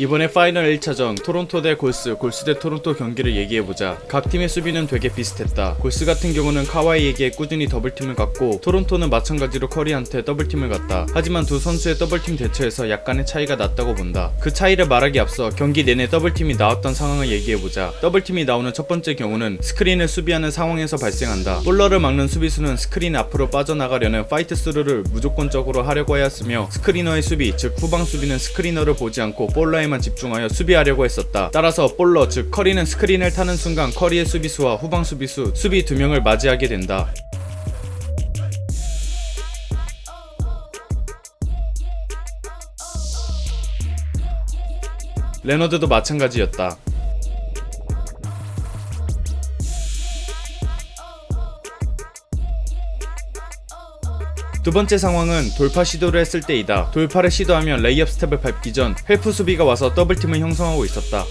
이번에 파이널 1차전 토론토 대 골스, 골스 대 토론토 경기를 얘기해보자. 각 팀의 수비는 되게 비슷했다. 골스 같은 경우는 카와이에게 꾸준히 더블팀을 갔고 토론토는 마찬가지로 커리한테 더블팀을 갔다. 하지만 두 선수의 더블팀 대처에서 약간의 차이가 났다고 본다. 그 차이를 말하기 앞서 경기 내내 더블팀이 나왔던 상황을 얘기해보자. 더블팀이 나오는 첫 번째 경우는 스크린을 수비하는 상황에서 발생한다. 볼러를 막는 수비수는 스크린 앞으로 빠져나가려는 파이트 스루를 무조건적으로 하려고 하였으며 스크리너의 수비, 즉 후방 수비는 스크리너를 보지 않고 볼 러에만 집중하여 수비하려고 했었다. 따라서 볼러, 즉 커리는 스크린을 타는 순간 커리의 수비수와 후방 수비수, 수비 두 명을 맞이하게 된다. 레너드도 마찬가지였다. 두 번째 상황은 돌파 시도를 했을 때이다. 돌파를 시도하면 레이업 스텝을 밟기 전 헬프 수비가 와서 더블팀을 형성하고 있었다.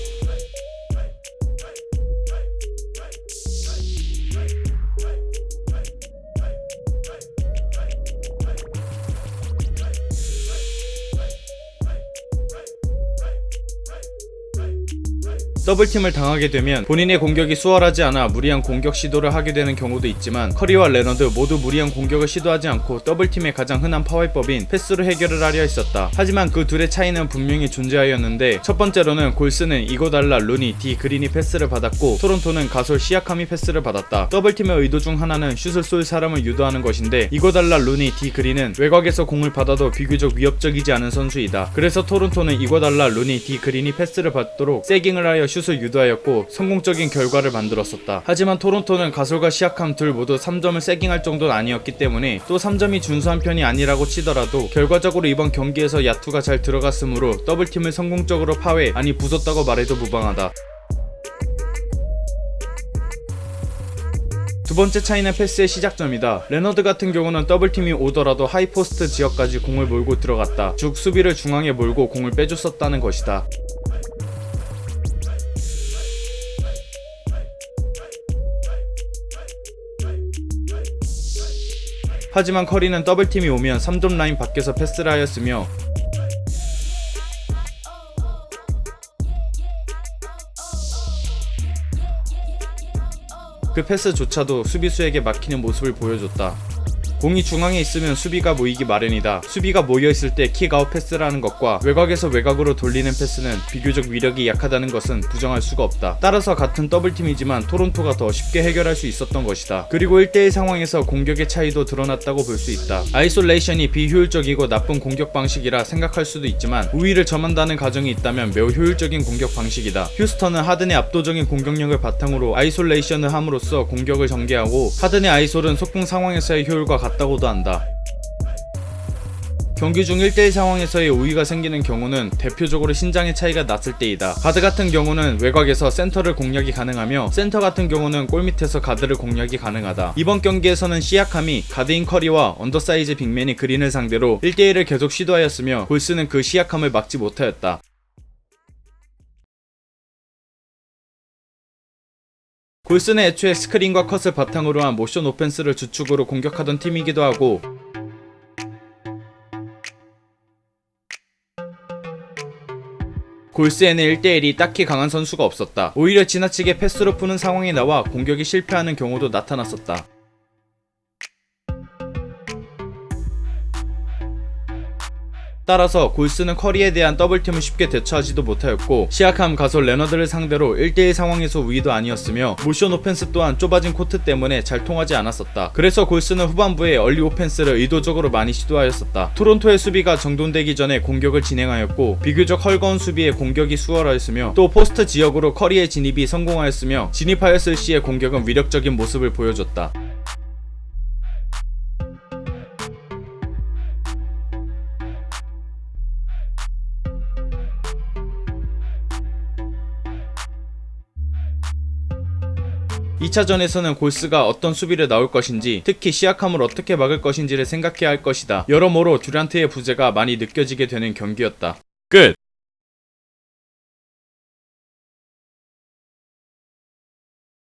더블팀을 당하게 되면 본인의 공격이 수월하지 않아 무리한 공격 시도를 하게 되는 경우도 있지만 커리와 레너드 모두 무리한 공격을 시도하지 않고 더블팀의 가장 흔한 파워법인 패스로 해결을 하려 했었다. 하지만 그 둘의 차이는 분명히 존재하였는데 첫 번째로는 골스는 이고달라, 루니, 디 그린이 패스를 받았고 토론토는 가솔 시아카미 패스를 받았다. 더블팀의 의도 중 하나는 슛을 쏠 사람을 유도하는 것인데 이고달라, 루니, 디 그린은 외곽에서 공을 받아도 비교적 위협적이지 않은 선수이다. 그래서 토론토는 이고달라, 루니, 디 그린이 패스를 받도록 세깅을 하여 슛을 유도하였고 성공적인 결과를 만들었었다. 하지만 토론토는 가솔과 시약함 둘 모두 3점을 세깅할 정도는 아니었기 때문에 또 3점이 준수한 편이 아니라고 치더라도 결과적으로 이번 경기에서 야투가 잘 들어갔으므로 더블팀을 성공적으로 파괴 아니 부쉈다고 말해도 무방하다. 두 번째 차이는 패스의 시작점이다. 레너드 같은 경우는 더블팀이 오더라도 하이포스트 지역까지 공을 몰고 들어갔다. 즉 수비를 중앙에 몰고 공을 빼줬었다는 것이다. 하지만 커리는 더블팀이 오면 3점 라인 밖에서 패스를 하였으며 그 패스조차도 수비수에게 막히는 모습을 보여줬다. 공이 중앙에 있으면 수비가 모이기 마련이다. 수비가 모여있을 때 킥아웃 패스라는 것과 외곽에서 외곽으로 돌리는 패스는 비교적 위력이 약하다는 것은 부정할 수가 없다. 따라서 같은 더블팀이지만 토론토가 더 쉽게 해결할 수 있었던 것이다. 그리고 1대1 상황에서 공격의 차이도 드러났다고 볼 수 있다. 아이솔레이션이 비효율적이고 나쁜 공격 방식이라 생각할 수도 있지만 우위를 점한다는 가정이 있다면 매우 효율적인 공격 방식이다. 휴스턴은 하든의 압도적인 공격력을 바탕으로 아이솔레이션을 함으로써 공격을 전개하고 하든의 아이솔은 속공 상황에서의 효율과 같다고도 한다. 경기 중 1대1 상황에서의 우위가 생기는 경우는 대표적으로 신장의 차이가 났을 때이다. 가드 같은 경우는 외곽에서 센터를 공략이 가능하며 센터 같은 경우는 골 밑에서 가드를 공략이 가능하다. 이번 경기에서는 시약함이 가드인 커리와 언더사이즈 빅맨이 그린을 상대로 1대1을 계속 시도하였으며 골스는 그 시약함을 막지 못하였다. 골스는 애초에 스크린과 컷을 바탕으로 한 모션 오펜스를 주축으로 공격하던 팀이기도 하고 골스에는 1대1이 딱히 강한 선수가 없었다. 오히려 지나치게 패스로 푸는 상황이 나와 공격이 실패하는 경우도 나타났었다. 따라서 골스는 커리에 대한 더블팀을 쉽게 대처하지도 못하였고 시약함 가솔 레너드를 상대로 1대1 상황에서 우위도 아니었으며 모션 오펜스 또한 좁아진 코트 때문에 잘 통하지 않았었다. 그래서 골스는 후반부에 얼리 오펜스를 의도적으로 많이 시도하였었다. 토론토의 수비가 정돈되기 전에 공격을 진행하였고 비교적 헐거운 수비에 공격이 수월하였으며 또 포스트 지역으로 커리의 진입이 성공하였으며 진입하였을 시의 공격은 위력적인 모습을 보여줬다. 이차전에서는 골스가 어떤 수비를 나올 것인지 특히 시약함을 어떻게 막을 것인지를 생각해야 할 것이다. 여러모로 듀란트의 부재가 많이 느껴지게 되는 경기였다. 끝!